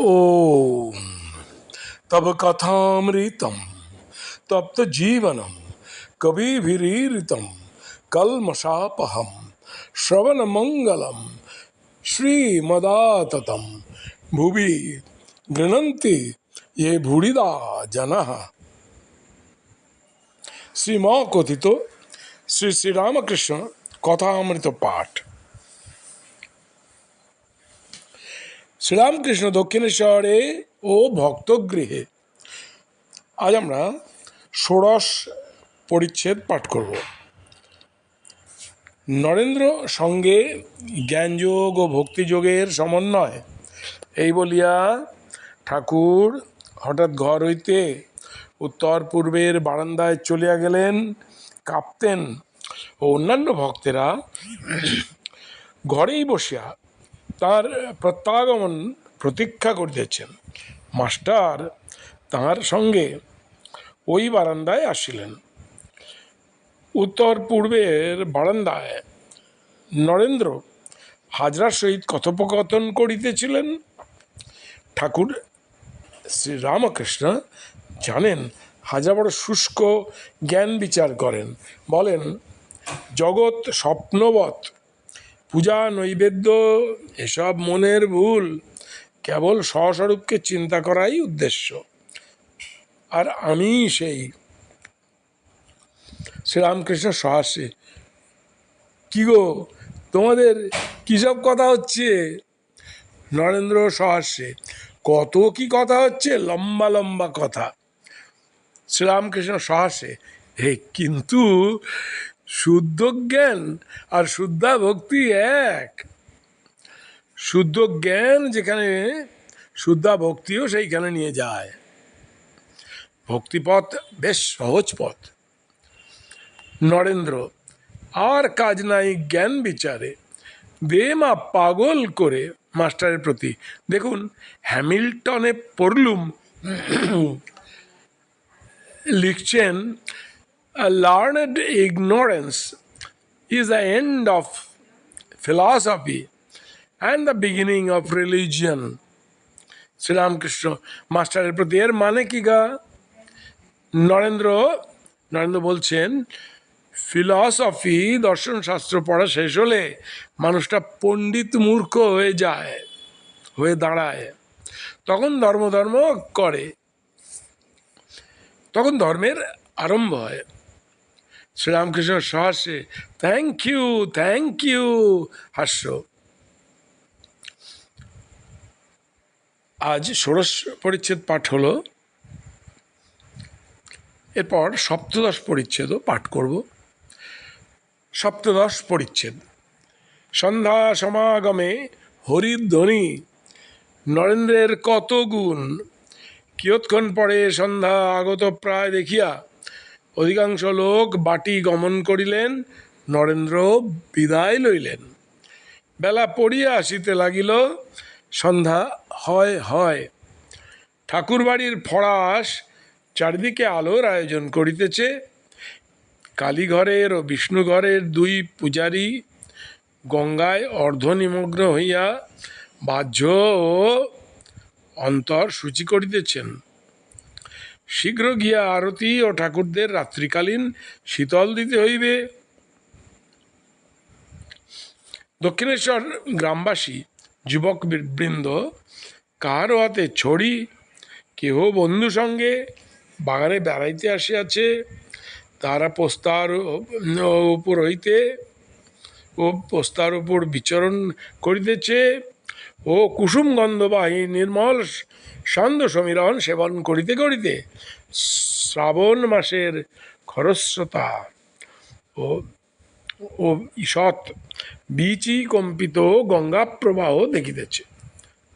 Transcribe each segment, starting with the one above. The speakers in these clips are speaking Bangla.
ओम। तब कथामृतम तप्त तो जीवनम कभी भीरीतम कलमशापहम श्रवण मंगलम श्रीमदाततम। भुवि गृणंति ये भूड़िदा जन। श्रीमौ कथित श्री श्री रामकृष्ण कथामृत पाठ। শ্রীরামকৃষ্ণ দক্ষিণেশ্বরে ও ভক্তগৃহে। আজ আমরা ষোড়শ পরিচ্ছেদ পাঠ করব। নরেন্দ্র সঙ্গে জ্ঞানযোগ ও ভক্তিযোগের সমন্বয়, এই বলিয়া ঠাকুর হঠাৎ ঘর হইতে উত্তর পূর্বের বারান্দায় চলিয়া গেলেন কাঁপতেন ও অন্যান্য ভক্তেরা ঘরেই বসিয়া তার প্রত্যাগমন, প্রতীক্ষা করিতেছেন। মাস্টার তাহার সঙ্গে ওই বারান্দায় আসিলেন। উত্তর পূর্বের বারান্দায় নরেন্দ্র হাজরার সহিত কথোপকথন করিতেছিলেন। ঠাকুর শ্রীরামকৃষ্ণ জানেন, হাজরা বড় শুষ্ক জ্ঞান বিচার করেন। বলেন, জগৎ স্বপ্নবৎ। পূজা নৈবেদ্য, এসব মনের ভুল। কেবল স্বস্বরূপকে চিন্তা করাই উদ্দেশ্য। আর আমি সেই শ্রীরামকৃষ্ণ সহাস্যে কি গো, তোমাদের কিসব কথা হচ্ছে? নরেন্দ্র সহাস্যে কত কি কথা হচ্ছে? লম্বা লম্বা কথা। শ্রীরামকৃষ্ণ সহাসে হে কিন্তু শুদ্ধ জ্ঞান আর শুদ্ধা ভক্তি এক। শুদ্ধ জ্ঞান যেখানে, শুদ্ধা ভক্তিও সেইখানে নিয়ে যায়। ভক্তিপথ বেশ সহজ পথ। নরেন্দ্র, আর কাজ নাই জ্ঞান বিচারে। দে বেমা পাগল করে মাস্টারের প্রতি। দেখুন, হ্যামিল্টনে পড়লুম। লিখছেন learned ignorance is the end of philosophy and the beginning of religion Sri Ramakrishna মাস্টারের প্রতি এর মানে কি গা? নরেন্দ্র নরেন্দ্র বলছেন, ফিলসফি দর্শনশাস্ত্র পড়া শেষ হলে মানুষটা পণ্ডিত মূর্খ হয়ে যায়, হয়ে দাঁড়ায়। তখন ধর্ম ধর্ম করে। তখন ধর্মের আরম্ভ হয়। শ্রীরামকৃষ্ণ সহাস্যে থ্যাংক ইউ থ্যাংক ইউ হাস্য। আজ ষোড়শ পরিচ্ছেদ পাঠ হলো। এরপর সপ্তদশ পরিচ্ছেদও পাঠ করব। সপ্তদশ পরিচ্ছেদ। সন্ধ্যা সমাগমে হরিধ্বনি নরেন্দ্রের কত গুণ, কিয়ৎক্ষণ পরে সন্ধ্যা আগত প্রায় দেখিয়া অধিকাংশ লোক বাটি গমন করিলেন, নরেন্দ্র বিদায় লইলেন। বেলা পড়িয়া আসিতে লাগিল, সন্ধ্যা হয় হয়। ঠাকুরবাড়ির ফরাস চারিদিকে আলোর আয়োজন করিতেছে। কালীঘরের ও বিষ্ণুঘরের দুই পূজারী গঙ্গায় অর্ধনিমগ্ন হইয়া বাহ্য ও অন্তর সূচি করিতেছেন। শীঘ্র গিয়া আরতি ও ঠাকুরদের রাত্রিকালীন শীতল দিতে হইবে। দক্ষিণেশ্বর গ্রামবাসী, যুবক বৃন্দ, কারও হাতে ছড়ি? কেহ বন্ধু সঙ্গে বাগানে বেড়াইতে আসিয়াছে? তারা পোস্তার উপর হইতে ও পোস্তার উপর বিচরণ করিতেছে। ও কুসুম গন্ধবাহী নির্মল সন্দ সমীরণ সেবন করিতে করিতে শ্রাবণ মাসের খরস্রোতা। ও ও ঈষৎ বীচি কম্পিত গঙ্গা প্রবাহ দেখিতেছে।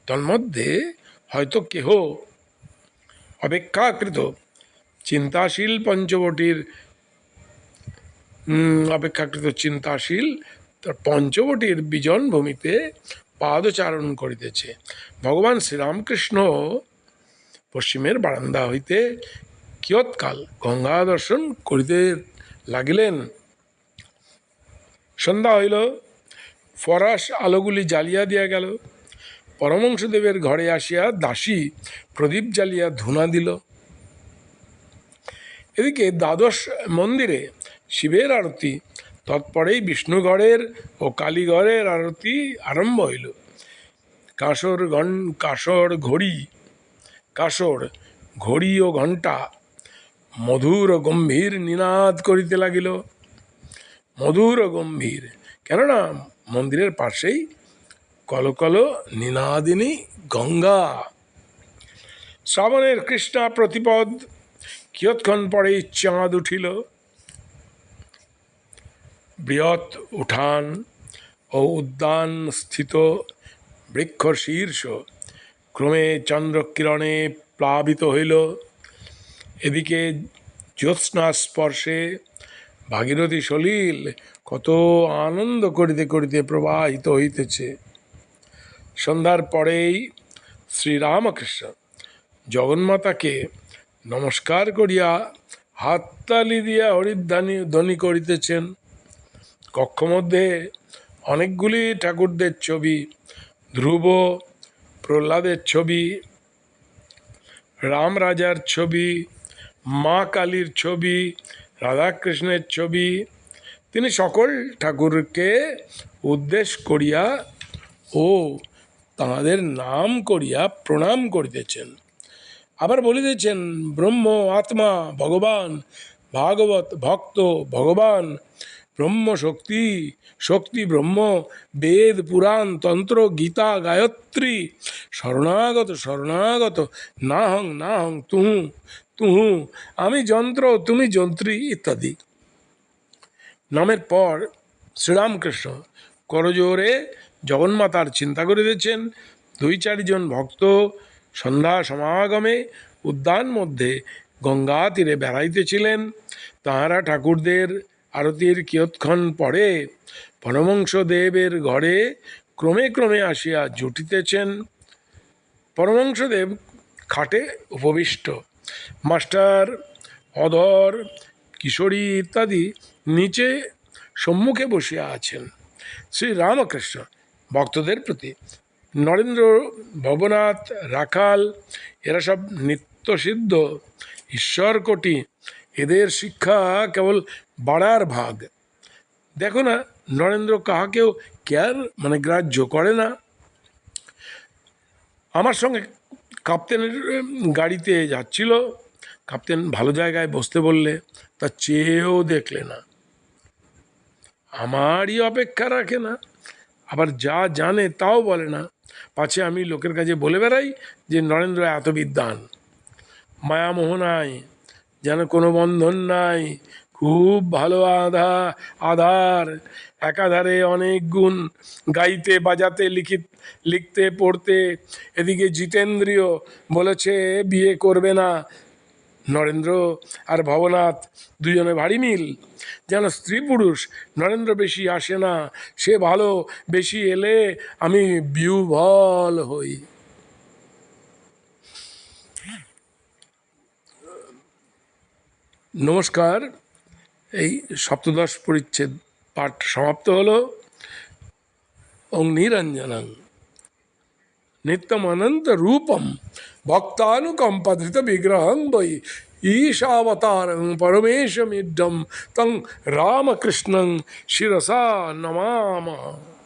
তন্মধ্যে হয়তো কেহ অপেক্ষাকৃত চিন্তাশীল পঞ্চবটির অপেক্ষাকৃত চিন্তাশীল তার পঞ্চবটির বিজন ভূমিতে পাদচারণ করিতেছে। ভগবান শ্রীরামকৃষ্ণ পশ্চিমের বারান্দা হইতে কিয়ৎকাল গঙ্গা দর্শন করিতে লাগিলেন। সন্ধ্যা হইল, ফরাস আলোগুলি জ্বালিয়া দিয়া গেল। পরমংশদেবের ঘরে আসিয়া দাসী প্রদীপ জ্বালিয়া ধুনা দিল। এদিকে দ্বাদশ মন্দিরে শিবের আরতি তৎপরেই বিষ্ণুগড়ের ও কালীগড়ের আরতি আরম্ভ হইল। কাসর ঘন কাসর ঘড়ি কাসর ঘড়ি ও ঘণ্টা, মধুর ও গম্ভীর নিনাদ করিতে লাগিল। মধুর ও গম্ভীর, কেননা মন্দিরের পাশেই কলকল নিনাদিনী গঙ্গা। শ্রাবণের কৃষ্ণা প্রতিপদ, কিয়ৎক্ষণ পরেই চাঁদ উঠিল। বৃহৎ উঠান ও উদ্যান স্থিত বৃক্ষ শীর্ষ ক্রমে চন্দ্রকিরণে প্লাবিত হইল। এদিকে জ্যোৎস্না স্পর্শে ভাগীরথী সলিল কত আনন্দ করিতে করিতে প্রবাহিত হইতেছে। সন্ধ্যার পরেই শ্রীরামকৃষ্ণ জগন্মাতাকে নমস্কার করিয়া হাততালি দিয়া হরিধ্বানি ধ্বনি করিতেছেন। কক্ষমধ্যে অনেকগুলি ঠাকুরদের ছবি, ধ্রুব প্রহ্লাদের ছবি, রাম রাজার ছবি, মা কালীর ছবি, রাধাকৃষ্ণের ছবি। তিনি সকল ঠাকুরকে উদ্দেশ্য করিয়া ও তাঁদের নাম করিয়া প্রণাম করিতেছেন। আবার বলিতেছেন, ব্রহ্ম, আত্মা, ভগবান, ভাগবত, ভক্ত, ভগবান ব্রহ্ম শক্তি শক্তি ব্রহ্ম, বেদ, পুরাণ, তন্ত্র, গীতা, গায়ত্রী। শরণাগত শরণাগত না হং না হং তুহু তুহু, আমি যন্ত্র, তুমি যন্ত্রী ইত্যাদি। নামের পর শ্রীরামকৃষ্ণ করজোরে জগন্মাতার চিন্তা করিতেছেন দুই চারিজন ভক্ত সন্ধ্যা সমাগমে উদ্যান মধ্যে গঙ্গা তীরে বেড়াইতেছিলেন তাহারা ঠাকুরদের আরতির কিয়ৎক্ষণ পরে পরমংশদেবের ঘরে ক্রমে ক্রমে আসিয়া জুটিতেছেন। পরমংশদেব খাটে উপবিষ্ট। মাস্টার, অধর, কিশোরী ইত্যাদি নিচে সম্মুখে বসিয়া আছেন। শ্রী রামকৃষ্ণ ভক্তদের প্রতি নরেন্দ্র, ভবনাথ, রাখাল, এরা সব নিত্যসিদ্ধ ঈশ্বর কোটি এদের শিক্ষা কেবল বাড়ার ভাগ। দেখো না, নরেন্দ্র কাহাকেও কেয়ার মানে গ্রাহ্য করে না। আমার সঙ্গে কাপ্তেনের গাড়িতে যাচ্ছিল। কাপ্তেন ভালো জায়গায় বসতে বললে, তা চেয়েও দেখলে না। আমারই অপেক্ষা রাখে না। আবার যা জানে তাও বলে না। পাছে আমি লোকের কাছে বলে বেড়াই যে, নরেন্দ্র এত বিদ্বান। মায়ামোহ নাই যেন কোনো বন্ধন নাই। খুব ভালো আধা, আধার, একাধারে অনেক গুণ। গাইতে, বাজাতে লিখিত লিখতে, পড়তে। এদিকে জিতেন্দ্রীয় বলেছে, বিয়ে করবে না। নরেন্দ্র আর ভবনাথ দুজনে ভারী মিল। যেন স্ত্রী পুরুষ, নরেন্দ্র বেশি আসে না। সে ভালো, বেশি এলে আমি বিউভল হই। নমস্কার। এই সপ্তদশ পরিচ্ছেদ পাঠ সমাপ্ত হলো। অগ্নিরঞ্জনং। নিত্যমনন্ত রূপম ভক্তানুকম্পাদৃত বিগ্রহং বৈ ঈশাবতারং পরমেশমিডম তং রামকৃষ্ণং শিরসা নমামः।